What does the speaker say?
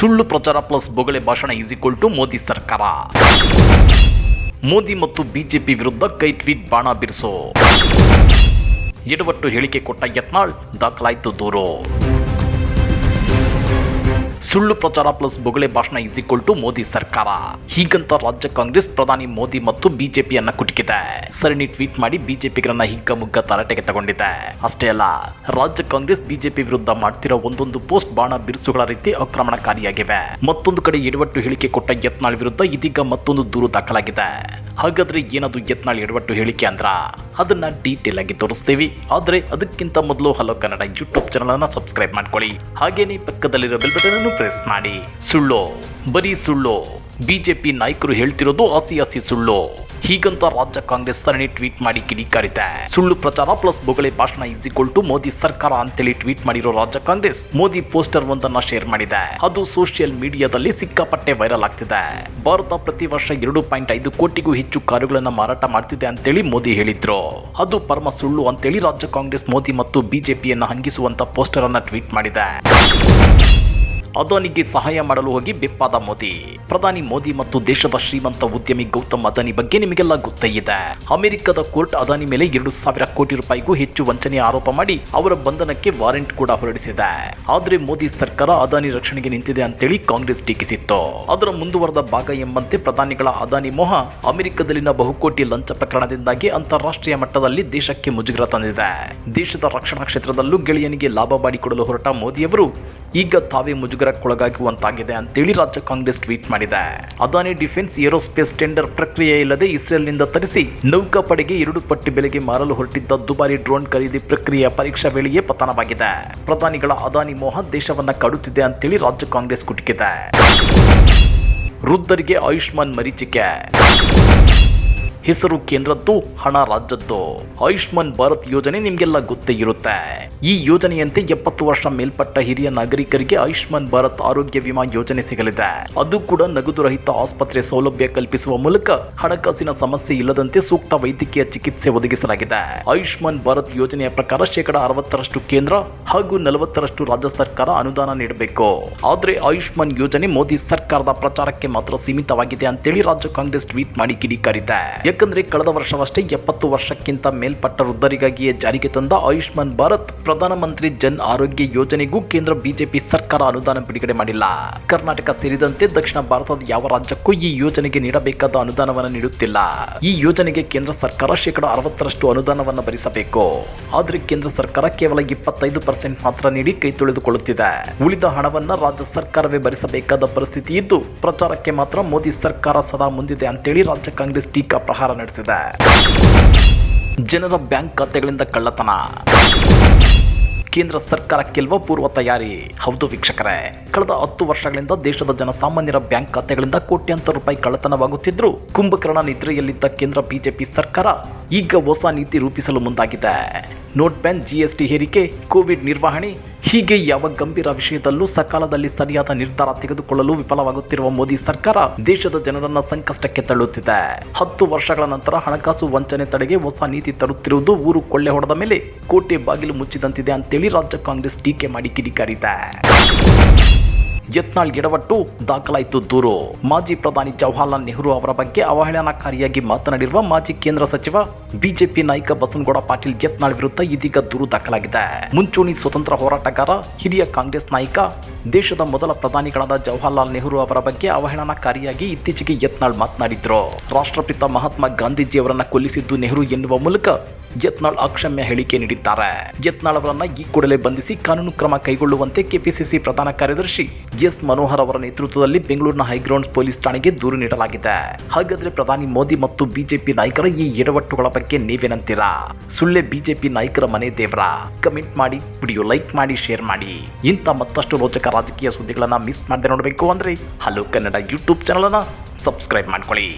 ಸುಳ್ಳು ಪ್ರಚಾರ ಪ್ಲಸ್ ಬೊಗಳೆ ಭಾಷಣ ಈಸ್ ಟು ಮೋದಿ ಸರ್ಕಾರ. ಮೋದಿ ಮತ್ತು ಬಿಜೆಪಿ ವಿರುದ್ಧ ಕೈ ಟ್ವೀಟ್ ಬಾಣ ಬಿರಿಸೋ. ಎಡವಟ್ಟು ಹೇಳಿಕೆ ಕೊಟ್ಟ ಯತ್ನಾಳ್, ದಾಖಲಾಯಿತು ದೂರು. ಸುಳ್ಳು ಪ್ರಚಾರ ಪ್ಲಸ್ ಬೊಗಳೆ ಭಾಷಣ ಇಸ್ ಈಕ್ವಲ್ ಟು ಮೋದಿ ಸರ್ಕಾರ. ಹೀಗಂತ ರಾಜ್ಯ ಕಾಂಗ್ರೆಸ್ ಪ್ರಧಾನಿ ಮೋದಿ ಮತ್ತು ಬಿಜೆಪಿಯನ್ನ ಕುಟುಕಿದೆ. ಸರಣಿ ಟ್ವೀಟ್ ಮಾಡಿ ಬಿಜೆಪಿಗರನ್ನ ಹಿಗ್ಗಮುಗ್ಗ ತರಾಟೆಗೆ ತಗೊಂಡಿದೆ. ಅಷ್ಟೇ ಅಲ್ಲ, ರಾಜ್ಯ ಕಾಂಗ್ರೆಸ್ ಬಿಜೆಪಿ ವಿರುದ್ಧ ಮಾಡ್ತಿರೋ ಒಂದೊಂದು ಪೋಸ್ಟ್ ಬಾಣ ಬಿರುಸುಗಳ ರೀತಿ ಆಕ್ರಮಣಕಾರಿಯಾಗಿವೆ. ಮತ್ತೊಂದು ಕಡೆ ಎಡವಟ್ಟು ಹೇಳಿಕೆ ಕೊಟ್ಟ ಯತ್ನಾಳ್ ವಿರುದ್ಧ ಇದೀಗ ಮತ್ತೊಂದು ದೂರು ದಾಖಲಾಗಿದೆ. ಹಾಗಾದ್ರೆ ಏನದು ಯತ್ನಾಳ್ ಎಡವಟ್ಟು ಹೇಳಿಕೆ ಅಂದ್ರ? ಅದನ್ನ ಡೀಟೇಲ್ ಆಗಿ ತೋರಿಸ್ತೀವಿ. ಆದರೆ ಅದಕ್ಕಿಂತ ಮೊದಲು ಹಲೋ ಕನ್ನಡ ಯೂಟ್ಯೂಬ್ ಚಾನಲನ್ನು ಸಬ್ಸ್ಕ್ರೈಬ್ ಮಾಡ್ಕೊಳ್ಳಿ. ಹಾಗೇನೇ ಪಕ್ಕದಲ್ಲಿರೋ ಬೆಲ್ ಬಟನ್ ಅನ್ನು ಪ್ರೆಸ್ ಮಾಡಿ. ಸುಳ್ಳು, ಬರೀ ಸುಳ್ಳು. ಬಿಜೆಪಿ ನಾಯಕರು ಹೇಳ್ತಿರೋದು ಹಸಿ ಹಸಿ ಸುಳ್ಳು. ಹೀಗಂತ ರಾಜ್ಯ ಕಾಂಗ್ರೆಸ್ ಸರಣಿ ಟ್ವೀಟ್ ಮಾಡಿ ಕಿಡಿಕಾರಿದೆ ಸುಳ್ಳು ಪ್ರಚಾರ ಪ್ಲಸ್ ಬೊಗಳೆ ಭಾಷಣ ಈಸ್ ಟು ಮೋದಿ ಸರ್ಕಾರ ಅಂತೇಳಿ ಟ್ವೀಟ್ ಮಾಡಿರೋ ರಾಜ್ಯ ಕಾಂಗ್ರೆಸ್ ಮೋದಿ ಪೋಸ್ಟರ್ ಒಂದನ್ನ ಶೇರ್ ಮಾಡಿದೆ. ಅದು ಸೋಷಿಯಲ್ ಮೀಡಿಯಾದಲ್ಲಿ ಸಿಕ್ಕಾಪಟ್ಟೆ ವೈರಲ್ ಆಗ್ತಿದೆ. ಭಾರತ ಪ್ರತಿ ವರ್ಷ ಎರಡು ಪಾಯಿಂಟ್ ಐದು ಕೋಟಿಗೂ ಹೆಚ್ಚು ಕಾರುಗಳನ್ನ ಮಾರಾಟ ಮಾಡ್ತಿದೆ ಅಂತೇಳಿ ಮೋದಿ ಹೇಳಿದ್ರು. ಅದು ಪರಮ ಸುಳ್ಳು ಅಂತೇಳಿ ರಾಜ್ಯ ಕಾಂಗ್ರೆಸ್ ಮೋದಿ ಮತ್ತು ಬಿಜೆಪಿಯನ್ನ ಹಂಗಿಸುವಂತ ಪೋಸ್ಟರ್ ಅನ್ನ ಟ್ವೀಟ್ ಮಾಡಿದೆ. ಅದಾನಿಗೆ ಸಹಾಯ ಮಾಡಲು ಹೋಗಿ ಬೆಪ್ಪಾದ ಮೋದಿ. ಪ್ರಧಾನಿ ಮೋದಿ ಮತ್ತು ದೇಶದ ಶ್ರೀಮಂತ ಉದ್ಯಮಿ ಗೌತಮ್ ಅದಾನಿ ಬಗ್ಗೆ ನಿಮಗೆಲ್ಲ ಗೊತ್ತೇ ಇದೆ. ಅಮೆರಿಕದ ಕೋರ್ಟ್ ಅದಾನಿ ಮೇಲೆ ಎರಡು ಸಾವಿರ ಕೋಟಿ ರೂಪಾಯಿಗೂ ಹೆಚ್ಚು ವಂಚನೆ ಆರೋಪ ಮಾಡಿ ಅವರ ಬಂಧನಕ್ಕೆ ವಾರೆಂಟ್ ಕೂಡ ಹೊರಡಿಸಿದೆ. ಆದ್ರೆ ಮೋದಿ ಸರ್ಕಾರ ಅದಾನಿ ರಕ್ಷಣೆಗೆ ನಿಂತಿದೆ ಅಂತೇಳಿ ಕಾಂಗ್ರೆಸ್ ಟೀಕಿಸಿತ್ತು. ಅದರ ಮುಂದುವರೆದ ಭಾಗ ಎಂಬಂತೆ ಪ್ರಧಾನಿಗಳ ಅದಾನಿ ಮೋಹ ಅಮೆರಿಕದಲ್ಲಿನ ಬಹುಕೋಟಿ ಲಂಚ ಪ್ರಕರಣದಿಂದಾಗಿ ಅಂತಾರಾಷ್ಟ್ರೀಯ ಮಟ್ಟದಲ್ಲಿ ದೇಶಕ್ಕೆ ಮುಜುಗರ ತಂದಿದೆ. ದೇಶದ ರಕ್ಷಣಾ ಕ್ಷೇತ್ರದಲ್ಲೂ ಗೆಳೆಯನಿಗೆ ಲಾಭ ಮಾಡಿಕೊಡಲು ಹೊರಟ ಮೋದಿಯವರು ಈಗ ತಾವೇ ಮುಜುಗರಕ್ಕೊಳಗಾಗುವಂತಾಗಿದೆ ಅಂತೇಳಿ ರಾಜ್ಯ ಕಾಂಗ್ರೆಸ್ ಟ್ವೀಟ್ ಮಾಡಿದೆ. ಅದಾನಿ ಡಿಫೆನ್ಸ್ ಏರೋಸ್ಪೇಸ್ ಟೆಂಡರ್ ಪ್ರಕ್ರಿಯೆ ಇಲ್ಲದೆ ಇಸ್ರೇಲ್ನಿಂದ ತರಿಸಿ ನೌಕಾಪಡೆಗೆ ಎರಡು ಪಟ್ಟಿ ಬೆಲೆಗೆ ಮಾರಲು ಹೊರಟಿದ್ದ ದುಬಾರಿ ಡ್ರೋನ್ ಖರೀದಿ ಪ್ರಕ್ರಿಯೆ ಪರೀಕ್ಷಾ ವೇಳೆಯೇ ಪತನವಾಗಿದೆ. ಪ್ರಧಾನಿಗಳ ಅದಾನಿ ಮೋಹ ದೇಶವನ್ನ ಕಾಡುತ್ತಿದೆ ಅಂತೇಳಿ ರಾಜ್ಯ ಕಾಂಗ್ರೆಸ್ ಕುಟುಕಿದೆ. ವೃದ್ಧರಿಗೆ ಆಯುಷ್ಮಾನ್ ಮರೀಚಿಕೆ. ಹೆಸರು ಕೇಂದ್ರದ್ದು ಹಣ ರಾಜ್ಯದ್ದು. ಆಯುಷ್ಮಾನ್ ಭಾರತ್ ಯೋಜನೆ ನಿಮ್ಗೆಲ್ಲ ಗೊತ್ತೇ ಇರುತ್ತೆ. ಈ ಯೋಜನೆಯಂತೆ ಎಪ್ಪತ್ತು ವರ್ಷ ಮೇಲ್ಪಟ್ಟ ಹಿರಿಯ ನಾಗರಿಕರಿಗೆ ಆಯುಷ್ಮಾನ್ ಭಾರತ್ ಆರೋಗ್ಯ ವಿಮಾ ಯೋಜನೆ ಸಿಗಲಿದೆ. ಅದು ಕೂಡ ನಗದು ರಹಿತ ಆಸ್ಪತ್ರೆ ಸೌಲಭ್ಯ ಕಲ್ಪಿಸುವ ಮೂಲಕ ಹಣಕಾಸಿನ ಸಮಸ್ಯೆ ಇಲ್ಲದಂತೆ ಸೂಕ್ತ ವೈದ್ಯಕೀಯ ಚಿಕಿತ್ಸೆ ಒದಗಿಸಲಾಗಿದೆ. ಆಯುಷ್ಮಾನ್ ಭಾರತ್ ಯೋಜನೆಯ ಪ್ರಕಾರ ಶೇಕಡ ಅರವತ್ತರಷ್ಟು ಕೇಂದ್ರ ಹಾಗೂ ನಲವತ್ತರಷ್ಟು ರಾಜ್ಯ ಸರ್ಕಾರ ಅನುದಾನ ನೀಡಬೇಕು. ಆದ್ರೆ ಆಯುಷ್ಮಾನ್ ಯೋಜನೆ ಮೋದಿ ಸರ್ಕಾರದ ಪ್ರಚಾರಕ್ಕೆ ಮಾತ್ರ ಸೀಮಿತವಾಗಿದೆ ಅಂತೇಳಿ ರಾಜ್ಯ ಕಾಂಗ್ರೆಸ್ ಟ್ವೀಟ್ ಮಾಡಿ ಕಿಡಿಕಾರಿದೆ. ಯಾಕಂದ್ರೆ ಕಳೆದ ವರ್ಷವಷ್ಟೇ ಎಪ್ಪತ್ತು ವರ್ಷಕ್ಕಿಂತ ಮೇಲ್ಪಟ್ಟ ವೃದ್ಧರಿಗಾಗಿಯೇ ಜಾರಿಗೆ ತಂದ ಆಯುಷ್ಮಾನ್ ಭಾರತ್ ಪ್ರಧಾನಮಂತ್ರಿ ಜನ್ ಆರೋಗ್ಯ ಯೋಜನೆಗೂ ಕೇಂದ್ರ ಬಿಜೆಪಿ ಸರ್ಕಾರ ಅನುದಾನ ಬಿಡುಗಡೆ ಮಾಡಿಲ್ಲ. ಕರ್ನಾಟಕ ಸೇರಿದಂತೆ ದಕ್ಷಿಣ ಭಾರತದ ಯಾವ ರಾಜ್ಯಕ್ಕೂ ಈ ಯೋಜನೆಗೆ ನೀಡಬೇಕಾದ ಅನುದಾನವನ್ನು ನೀಡುತ್ತಿಲ್ಲ. ಈ ಯೋಜನೆಗೆ ಕೇಂದ್ರ ಸರ್ಕಾರ ಶೇಕಡ ಅರವತ್ತರಷ್ಟು ಅನುದಾನವನ್ನು ಭರಿಸಬೇಕು. ಆದ್ರೆ ಕೇಂದ್ರ ಸರ್ಕಾರ ಕೇವಲ ಇಪ್ಪತ್ತೈದು ಪರ್ಸೆಂಟ್ ಮಾತ್ರ ನೀಡಿ ಕೈ ತೊಳೆದುಕೊಳ್ಳುತ್ತಿದೆ. ಉಳಿದ ಹಣವನ್ನ ರಾಜ್ಯ ಸರ್ಕಾರವೇ ಭರಿಸಬೇಕಾದ ಪರಿಸ್ಥಿತಿ ಇದ್ದು, ಪ್ರಚಾರಕ್ಕೆ ಮಾತ್ರ ಮೋದಿ ಸರ್ಕಾರ ಸದಾ ಮುಂದಿದೆ ಅಂತೇಳಿ ರಾಜ್ಯ ಕಾಂಗ್ರೆಸ್ ಟೀಕಾ ಪ್ರಹಾರ ನಡೆಸಿದೆ. ಜನರ ಬ್ಯಾಂಕ್ ಖಾತೆಗಳಿಂದ ಕಳ್ಳತನ. ಕೇಂದ್ರ ಸರ್ಕಾರ ಕೆಲವ ಪೂರ್ವ ತಯಾರಿ. ಹೌದು ವೀಕ್ಷಕರೇ, ಕಳೆದ ಹತ್ತು ವರ್ಷಗಳಿಂದ ದೇಶದ ಜನಸಾಮಾನ್ಯರ ಬ್ಯಾಂಕ್ ಖಾತೆಗಳಿಂದ ಕೋಟ್ಯಾಂತರ ರೂಪಾಯಿ ಕಳ್ಳತನವಾಗುತ್ತಿದ್ರು ಕುಂಭಕರ್ಣ ನಿದ್ರೆಯಲ್ಲಿದ್ದ ಕೇಂದ್ರ ಬಿಜೆಪಿ ಸರ್ಕಾರ ಈಗ ಹೊಸ ನೀತಿ ರೂಪಿಸಲು ಮುಂದಾಗಿದೆ. ನೋಟ್ ಬ್ಯಾನ್ ಜಿಎಸ್ಟಿ ಹೇರಿಕೆ, ಕೋವಿಡ್ ನಿರ್ವಹಣೆ ಹೀಗೆ ಯಾವ ಗಂಭೀರ ವಿಷಯದಲ್ಲೂ ಸಕಾಲದಲ್ಲಿ ಸರಿಯಾದ ನಿರ್ಧಾರ ತೆಗೆದುಕೊಳ್ಳಲು ವಿಫಲವಾಗುತ್ತಿರುವ ಮೋದಿ ಸರ್ಕಾರ ದೇಶದ ಜನರನ್ನ ಸಂಕಷ್ಟಕ್ಕೆ ತಳ್ಳುತ್ತಿದೆ. ಹತ್ತು ವರ್ಷಗಳ ನಂತರ ಹಣಕಾಸು ವಂಚನೆ ತಡೆಗೆ ಹೊಸ ನೀತಿ ತರುತ್ತಿರುವುದು ಊರು ಕೊಳ್ಳೆ ಹೊಡೆದ ಮೇಲೆ ಕೋಟೆ ಬಾಗಿಲು ಮುಚ್ಚಿದಂತಿದೆ ಅಂತೇಳಿ ರಾಜ್ಯ ಕಾಂಗ್ರೆಸ್ ಟೀಕೆ ಮಾಡಿ ಕಿಡಿಕಾರಿದೆ. ಯತ್ನಾಳ್ ಗಿಡವಟ್ಟು ದಾಖಲಾಯಿತು ದೂರು. ಮಾಜಿ ಪ್ರಧಾನಿ ಜವಾಹರ್ಲಾಲ್ ನೆಹರು ಅವರ ಬಗ್ಗೆ ಅವಹೇಳನಕಾರಿಯಾಗಿ ಮಾತನಾಡಿರುವ ಮಾಜಿ ಕೇಂದ್ರ ಸಚಿವ ಬಿಜೆಪಿ ನಾಯಕ ಬಸನಗೌಡ ಪಾಟೀಲ್ ಯತ್ನಾಳ್ ವಿರುದ್ಧ ಇದೀಗ ದೂರು ದಾಖಲಾಗಿದೆ. ಮುಂಚೂಣಿ ಸ್ವತಂತ್ರ ಹೋರಾಟಗಾರ, ಹಿರಿಯ ಕಾಂಗ್ರೆಸ್ ನಾಯಕ, ದೇಶದ ಮೊದಲ ಪ್ರಧಾನಿಗಳಾದ ಜವಾಹರ್ಲಾಲ್ ನೆಹರು ಅವರ ಬಗ್ಗೆ ಅವಹೇಳನಕಾರಿಯಾಗಿ ಇತ್ತೀಚೆಗೆ ಯತ್ನಾಳ್ ಮಾತನಾಡಿದ್ರು. ರಾಷ್ಟ್ರಪಿತ ಮಹಾತ್ಮ ಗಾಂಧೀಜಿ ಅವರನ್ನ ಕೊಲ್ಲಿಸಿದ್ದು ನೆಹರು ಎನ್ನುವ ಮೂಲಕ ಯತ್ನಾಳ್ ಅಕ್ಷಮ್ಯ ಹೇಳಿಕೆ ನೀಡಿದ್ದಾರೆ. ಯತ್ನಾಳ್ ಅವರನ್ನ ಈ ಕೂಡಲೇ ಬಂಧಿಸಿ ಕಾನೂನು ಕ್ರಮ ಕೈಗೊಳ್ಳುವಂತೆ ಕೆಪಿಸಿಸಿ ಪ್ರಧಾನ ಕಾರ್ಯದರ್ಶಿ ಎಸ್ ಮನೋಹರ್ ಅವರ ನೇತೃತ್ವದಲ್ಲಿ ಬೆಂಗಳೂರಿನ ಹೈಗ್ರೌಂಡ್ಸ್ ಪೊಲೀಸ್ ಠಾಣೆಗೆ ದೂರು ನೀಡಲಾಗಿದೆ. ಹಾಗಾದ್ರೆ ಪ್ರಧಾನಿ ಮೋದಿ ಮತ್ತು ಬಿಜೆಪಿ ನಾಯಕರ ಈ ಎಡವಟ್ಟುಗಳ ಬಗ್ಗೆ ನೀವೇನಂತೀರಾ? ಸುಳ್ಳೆ ಬಿಜೆಪಿ ನಾಯಕರ ಮನೆ ದೇವರ. ಕಮೆಂಟ್ ಮಾಡಿ, ವಿಡಿಯೋ ಲೈಕ್ ಮಾಡಿ, ಶೇರ್ ಮಾಡಿ. ಇಂಥ ಮತ್ತಷ್ಟು ರೋಚಕ ರಾಜಕೀಯ ಸುದ್ದಿಗಳನ್ನ ಮಿಸ್ ಮಾಡದೆ ನೋಡಬೇಕು ಅಂದ್ರೆ ಹಲೋ ಕನ್ನಡ ಯೂಟ್ಯೂಬ್ ಚಾನಲ್ ಅನ್ನ ಸಬ್ಸ್ಕ್ರೈಬ್ ಮಾಡ್ಕೊಳ್ಳಿ.